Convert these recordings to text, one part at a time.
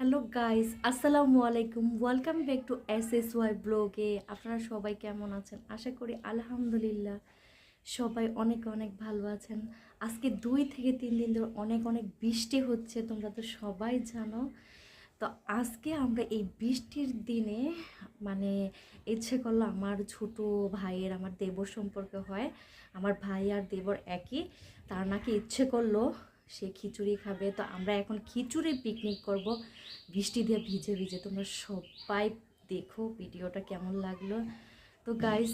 Hello guys, আসসালামু আলাইকুম। Welcome back to S S Y ব্লগে আপনারা সবাই কেমন আছেন? আশা করি আলহামদুলিল্লাহ সবাই অনেক অনেক ভালো আছেন। আজকে দুই থেকে তিন দিন ধরে অনেক অনেক বৃষ্টি হচ্ছে, তোমরা তো সবাই জানো। তো আজকে আমরা এই বৃষ্টির দিনে মানে ইচ্ছে করল আমার ছোট ভাইয়ের, আমার দেবর সম্পর্কে হয়। আমার ভাই আর দেবর একই, তার নাকি ইচ্ছে করল সে খিচুড়ি খাবে। তো আমরা এখন খিচুড়ি পিকনিক করব। বৃষ্টি দিয়ে ভিজে ভিজে। তোমরা সবাই দেখো ভিডিওটা কেমন লাগল। তো গাইস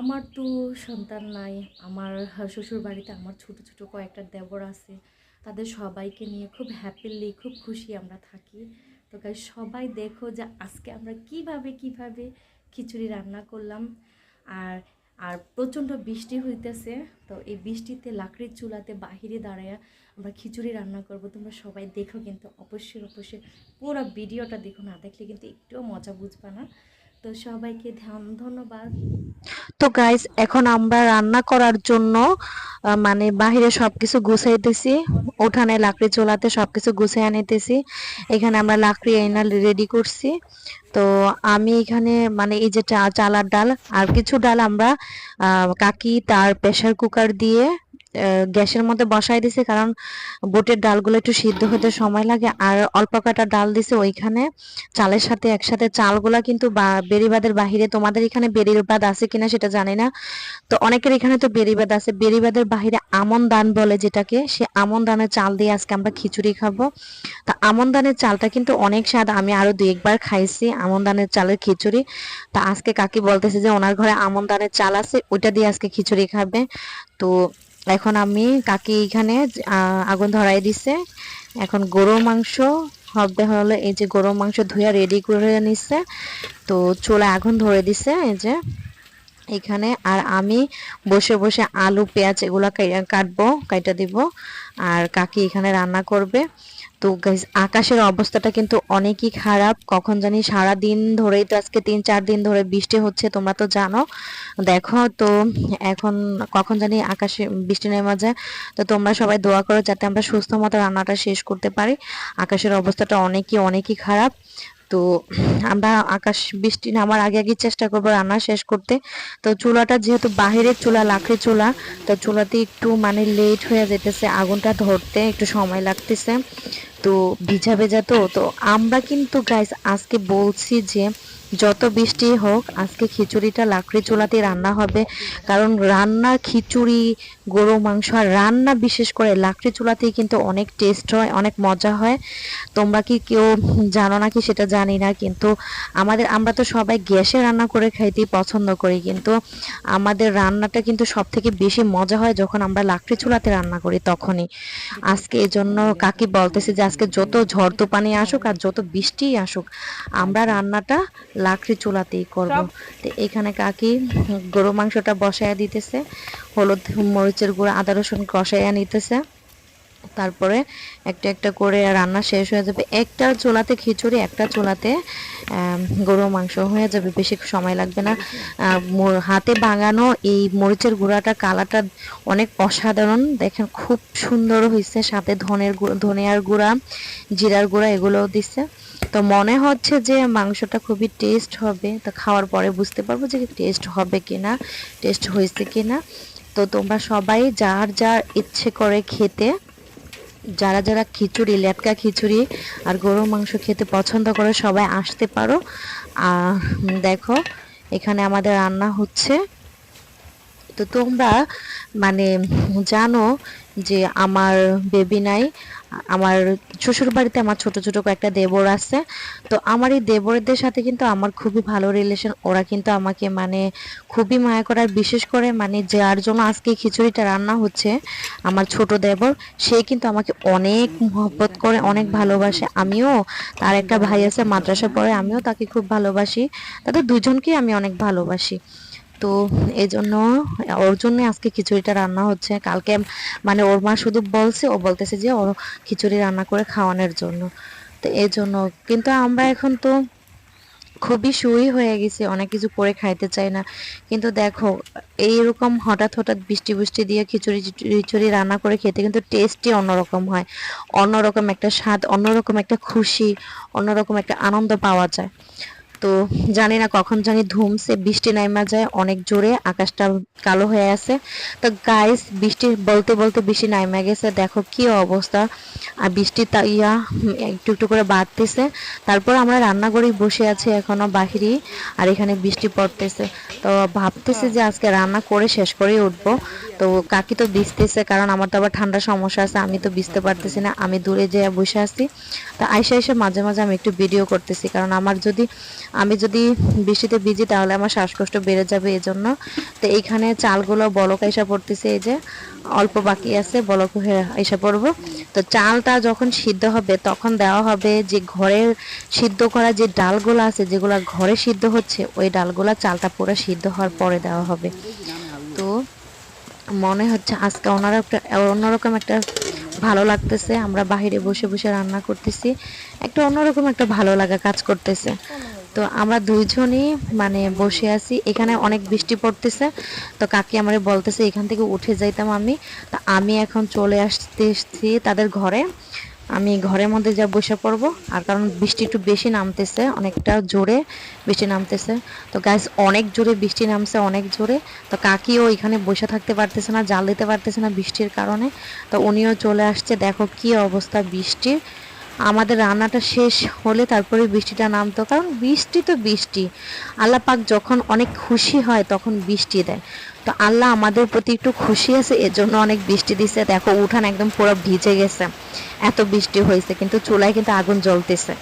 আমার তো সন্তান নাই। আমার শ্বশুর বাড়িতে আমার ছোট ছোট কয়েকটা দেবর আছে। তাদের সবাইকে নিয়ে খুব হ্যাপিলি খুব খুশি আমরা থাকি। তো গাইস সবাই দেখো যে আজকে আমরা কীভাবে কীভাবে খিচুড়ি রান্না করলাম। আর আর প্রচণ্ড বৃষ্টি হইতেছে, তো এই বৃষ্টিতে লাকড়ির চুলাতে বাহিরে দাঁড়ায় আমরা খিচুড়ি রান্না করব। তোমরা সবাই দেখো কিন্তু অবশ্যই অবশ্যই পুরো ভিডিওটা দেখো, না দেখলে কিন্তু একটুও মজা বুঝবা না। তো সবাইকে ধন্যবাদ। তো গাইস এখন আমরা রান্না করার জন্য মানে বাহিরে সবকিছু গুছাইতেছি উঠানে লাকড়ি চুলাতে সবকিছু গুছিয়ে আনিতেছি। এখানে আমরা লাকড়ি এনে রেডি করছি। তো আমি এখানে মানে এই যে চালার ডাল, আর কিছু ডাল আমরা কাকি তার প্রেসার কুকার দিয়ে গ্যাসের মধ্যে বসাই দিছে কারণ বুটের ডালগুলো একটু সিদ্ধ হতে সময় লাগে। আর অল্প কাটা ডাল দিছে ওইখানে। চালের সাথে একসাথে চালগুলা কিন্তু বা- বেড়িবাঁধের বাহিরে তোমাদের এখানে বেড়িবাঁধ আছে কিনা সেটা জানি না। তো অনেকের এখানে তো বেড়িবাঁধ আছে। বেড়িবাঁধের বাহিরে আমন দান বলে যেটাকে, সে আমন দানের চাল দিয়ে আজকে আমরা খিচুড়ি খাব। তা আমন দানের চালটা কিন্তু অনেক স্বাদ। আমি আরও দুই একবার খাইছি আমন দানের চালের খিচুড়ি। তা আজকে কাকি বলতেছে যে ওনার ঘরে আমন দানের চাল আছে, ওইটা দিয়ে আজকে খিচুড়ি খাবে। তো এখন আমি কাকি এখানে আগুন ধরাই দিছে। এখন গরু মাংস হবে হলে এই যে গরুর মাংস ধুয়ে রেডি করে নিছে। তো চুলা আগুন ধরে দিছে, এই যে। এখানে, আর আমি বসে বসে আলু, পেঁয়াজ এগুলো কাটবো, কাইটা দিব। আর কাকি এখানে রান্না করবে। তো আকাশের অবস্থাটা কিন্তু অনেকই খারাপ। কখন জানি সারা দিন ধরেই তো আজকে তিন, চার দিন ধরে বৃষ্টি হচ্ছে, তোমরা তো জানো। দেখো, তো এখন কখন জানি আকাশে বৃষ্টি নেমে যায়। তো তোমরা সবাই দোয়া করো যাতে আমরা সুস্থ মতো রান্নাটা শেষ করতে পারি। আকাশের অবস্থাটা অনেকই অনেকই খারাপ। তো আমরা আকাশ, বৃষ্টি নামার আগে আগে চেষ্টা করব রান্না শেষ করতে। তো চুলাটা যেহেতু বাহিরের চুলা, লাকড়ি চুলা, তো চুলাতে একটু মানে লেট হয়ে যেতেছে, আগুনটা ধরতে একটু সময় লাগতেছে। তো ভিজা ভেজা তো তো আমরা কিন্তু গাইস আজকে বলছি যে যত বৃষ্টি হোক, আজকে খিচুড়িটা লাকড়ি চুলাতে রান্না হবে। কারণ রান্না খিচুড়ি, গরু মাংস আর রান্না বিশেষ করে লাকড়ি চুলাতেই কিন্তু অনেক টেস্ট হয়, অনেক মজা হয়। তোমরা কি কেউ জানো নাকি সেটা জানি না, কিন্তু আমাদের, আমরা তো সবাই গ্যাসে রান্না করে খাইতেই পছন্দ করি, কিন্তু আমাদের রান্নাটা কিন্তু সব থেকে বেশি মজা হয় যখন আমরা লাকড়ি চুলাতে রান্না করি তখনই। আজকে এই জন্য কাকি বলতেছে যে আজকে যত ঝড় তুফানি আসুক আর যত বৃষ্টি আসুক আমরা রান্নাটা লাকড়ি চুলাতেই করব। তো এখানে কাকি গরু মাংসটা বসাইয়া দিতেছে হলুদ মরিচের গুঁড়ো আদা রসুন কষাইয়া নিতেছে। তারপরে একটা একটা করে রান্না শেষ হয়ে যাবে। একটা চুলাতে খিচুড়ি, একটা চুলাতে গরুর মাংস হয়ে যাবে। বেশি সময় লাগবে না। হাতে ভাঙানো এই মরিচের গুঁড়াটা কালারটা অনেক অসাধারণ। দেখেন খুব সুন্দর হয়েছে সাথে ধনের ধনিয়ার গুঁড়া, জিরার গুঁড়া, এগুলোও দিচ্ছে তো মনে হচ্ছে যে মাংসটা খুবই টেস্ট হবে। তো খাওয়ার পরে বুঝতে পারব যে টেস্ট হবে কিনা, টেস্ট হয়েছে কিনা। তো তোমরা সবাই যার যার ইচ্ছে করে খেতে যারা যারা খিচুড়ি, লেটকা খিচুড়ি আর গরুর মাংস খেতে পছন্দ করে সবাই আসতে পারো। আর দেখো, এখানে আমাদের রান্না হচ্ছে। তো তোমরা মানে জানো যে আমার বেবি নাই আমার শ্বশুর বাড়িতে আমার ছোট ছোট কয়েকটা দেবর আছে। তো আমার এই দেবরদের সাথে কিন্তু আমার খুবই ভালো রিলেশন ওরা কিন্তু আমাকে মানে খুবই মায়া করার, বিশেষ করে মানে যার জন্য আজকে খিচুড়িটা রান্না হচ্ছে, আমার ছোট দেবর, সে কিন্তু আমাকে অনেক মহব্বত করে, অনেক ভালোবাসে। আমিও, তার একটা ভাই আছে মাদ্রাসা পড়ে, আমিও তাকে খুব ভালোবাসি। তাদের দুজনকেই আমি অনেক ভালোবাসি। তো এই জন্য ওর জন্য আজকে খিচুড়িটা রান্না হচ্ছে। কালকে মানে ওর মা শুধু বলছে, ও বলতেছে যে ওর খিচুড়ি রান্না করে খাওয়ানোর জন্য। তো এই জন্য কিন্তু আমরা এখন তো খুবই সুই হয়ে গেছে, অনেক কিছু করে খাইতে চাই না। কিন্তু দেখো, এইরকম হঠাৎ হঠাৎ বৃষ্টি বৃষ্টি দিয়ে খিচুড়ি খিচুড়ি রান্না করে খেতে কিন্তু টেস্টই অন্যরকম হয়। অন্যরকম একটা স্বাদ, অন্যরকম একটা খুশি, অন্যরকম একটা আনন্দ পাওয়া যায়। তো জানি না কখন জানি ধুমসে বৃষ্টি নাইমা যায়, অনেক জোরে, আকাশটা কালো হয়ে আছে। তো গাইস বৃষ্টি বলতে বলতে বৃষ্টি নাইমা গেছে, দেখো কি অবস্থা। আর বৃষ্টি তা ইয়া, একটু একটু করে বাড়তেছে। তারপর আমরা রান্নাঘরে বসে আছি এখনও বাহিরেই আর এখানে বৃষ্টি পড়তেছে। তো ভাবতেছি যে আজকে রান্না করে শেষ করেই উঠবো। তো কাকি তো ভিজতেছে, কারণ আমার তো আবার ঠান্ডার সমস্যা আছে, আমি তো ভিজতে পারতেছি না, আমি দূরে যেয়ে বসে আছি। তো আইসা আইসা মাঝে মাঝে আমি একটু ভিডিও করতেছি, কারণ আমার যদি আমি যদি বৃষ্টিতে ভিজি তাহলে আমার শ্বাসকষ্ট বেড়ে যাবে এজন্য। তো এইখানে চালগুলো বলক আইসা পড়তেছে, এই যে অল্প বাকি আছে, বলক আইসা পড়ব। তো চালটা যখন সিদ্ধ হবে, তখন দেওয়া হবে যে ঘরের সিদ্ধ করা যে ডালগুলো আছে, যেগুলো ঘরে সিদ্ধ হচ্ছে, ওই ডালগুলা চালটা পুরো সিদ্ধ হওয়ার পরে দেওয়া হবে। তো মনে হচ্ছে আজকে ওনারা একটা অন্যরকম একটা ভালো লাগতেছে। আমরা বাইরে বসে বসে রান্না করতেছি। একটা অন্যরকম একটা ভালো লাগা কাজ করতেছে। তো আমরা দুইজনই মানে বসে আছি। এখানে অনেক বৃষ্টি পড়তেছে। তো কাকি আমারে বলতেছে, এখান থেকে উঠে যাইতাম আমি। তা আমি এখন চলে আসতে আসতেছি তাদের ঘরে। আমি ঘরের মধ্যে যা বসে পড়ব। আর কারণ বৃষ্টি একটু বেশি নামতেছে, অনেকটা জোরে বৃষ্টি নামতেছে। তো গাইস অনেক জোরে বৃষ্টি নামছে, অনেক জোরে। তো কাকিও এখানে বসে থাকতে পারতেছে না, জাল দিতে পারতেছে না বৃষ্টির কারণে। তো উনিও চলে আসছে। দেখো কি অবস্থা বৃষ্টির। আমাদের রান্নাটা শেষ হলে তারপরে বৃষ্টিটা নামতো, কারণ বৃষ্টি তো বৃষ্টি। আল্লাহ পাক যখন অনেক খুশি হয় তখন বৃষ্টি দেয়। তো আল্লাহ আমাদের প্রতি একটু খুশি আছে এর জন্য অনেক বৃষ্টি দিচ্ছে দেখো, উঠান একদম পুরো ভিজে গেছে। এত বৃষ্টি হয়েছে, কিন্তু চুলায় কিন্তু আগুন জ্বলতেছে।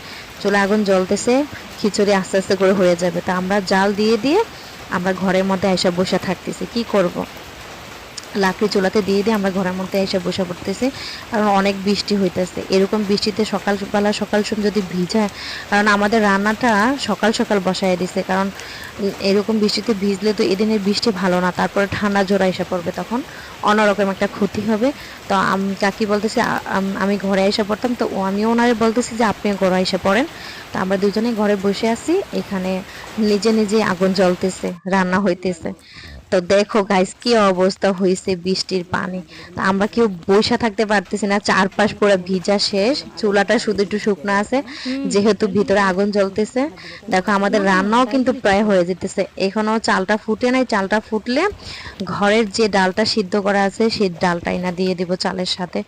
চুলায় আগুন জ্বলতেছে, খিচুড়ি আস্তে আস্তে করে হয়ে যাবে। তা আমরা জাল দিয়ে দিয়ে আমরা ঘরের মধ্যে এসে বসে থাকতেছি। কি করব। লাকড়ি চুলাতে দিয়ে দিয়ে আমরা ঘরের মধ্যে এসে বসে পড়তেছি। কারণ অনেক বৃষ্টি হইতেছে। এরকম বৃষ্টিতে সকালবেলা সকাল সময় যদি ভিজায়, কারণ আমাদের রান্নাটা সকাল সকাল বসায় দিছে। কারণ এরকম বৃষ্টিতে ভিজলে তো এদিনের বৃষ্টি ভালো না, তারপরে ঠান্ডা জোড়া এসে পড়বে তখন। অন্যরকম একটা ক্ষতি হবে। তো আম- কাকি বলতেছে আমি ঘরে এসে পড়তাম, তো ও আমিও ওনারে বলতেছি যে, আপনিও ঘরে এসে পড়েন। তো আমরা দুজনে ঘরে বসে আছি। এখানে নিজে নিজে আগুন জ্বলতেছে, রান্না হইতেছে। তো দেখো গাইস কি অবস্থা হয়েছে বৃষ্টির পানি। তা আমরা কেউ বসে থাকতে পারতেছি না চারপাশ পুরো ভিজা শেষ। চুলাটা শুধু একটু শুকনো আছে যেহেতু ভিতরে আগুন জ্বলতেছে। দেখো আমাদের রান্নাও কিন্তু প্রায় হয়ে যেতেছে। এখনও চালটা ফুটে নাই চালটা ফুটলে ঘরের যে ডালটা সিদ্ধ করা আছে সেই ডালটাই না দিয়ে দিব চালের সাথে।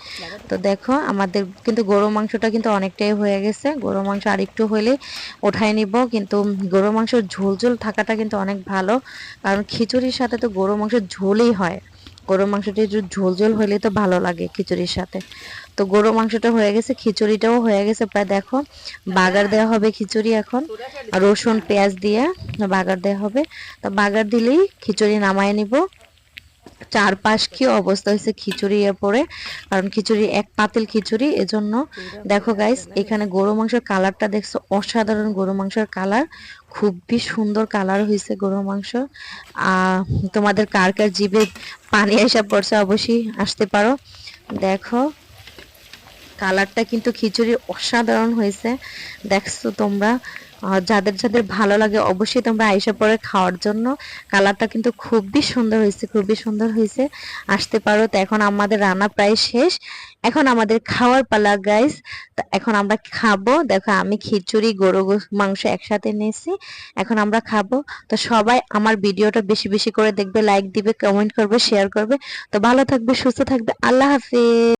তো দেখো আমাদের কিন্তু গরু মাংসটা কিন্তু অনেকটাই হয়ে গেছে। গরু মাংস আর একটু হলে ওঠাই নিব কিন্তু গরু মাংস ঝোল ঝোল থাকাটা কিন্তু অনেক ভালো। কারণ খিচুড়ির সাথে তো গরু মাংস ঝোলই হয়। গরু মাংসটা ঝোল ঝোল হলে তো ভালো লাগে খিচুড়ির সাথে। তো গরু মাংসটা হয়ে গেছে, খিচুড়িটাও হয়ে গেছে প্রায় দেখো। বাগার দেওয়া হবে খিচুড়ি এখন। রসুন, পেঁয়াজ দিয়ে বাগার দেওয়া হবে। তো বাগার দিলেই খিচুড়ি নামায় নিব। চারপাশ কি অবস্থা হয়েছে? খিচুড়ি এর পরে, কারণ খিচুড়ি এক পাতিল খিচুড়ি, এজন্য দেখো গাইস এখানে গরু মাংসের কালারটা দেখছ, অসাধারণ গরু মাংসের কালার খুবই সুন্দর কালার হয়েছে গরু মাংস। তোমাদের কার কার জিভে পানি এসে পড়ছে অবশ্যই আসতে পারো। দেখো কালারটা কিন্তু খিচুড়ি অসাধারণ হয়েছে, দেখছ তোমরা? যাদের যাদের ভালো লাগে অবশ্যই তোমরা আইসা পরে খাওয়ার জন্য। কালারটা কিন্তু খুবই সুন্দর হয়েছে, খুবই সুন্দর হয়েছে। আসতে পারো তো, এখন আমাদের রান্না প্রায় শেষ। এখন আমাদের খাওয়ার পালা গাইস এখন আমরা খাব। দেখো, আমি খিচুড়ি, গরু মাংস একসাথে নিয়েছি। এখন আমরা খাব। তো সবাই আমার ভিডিওটা বেশি বেশি করে দেখবে লাইক দিবে কমেন্ট করবে শেয়ার করবে। তো ভালো থাকবে, সুস্থ থাকবে। আল্লাহ হাফিজ।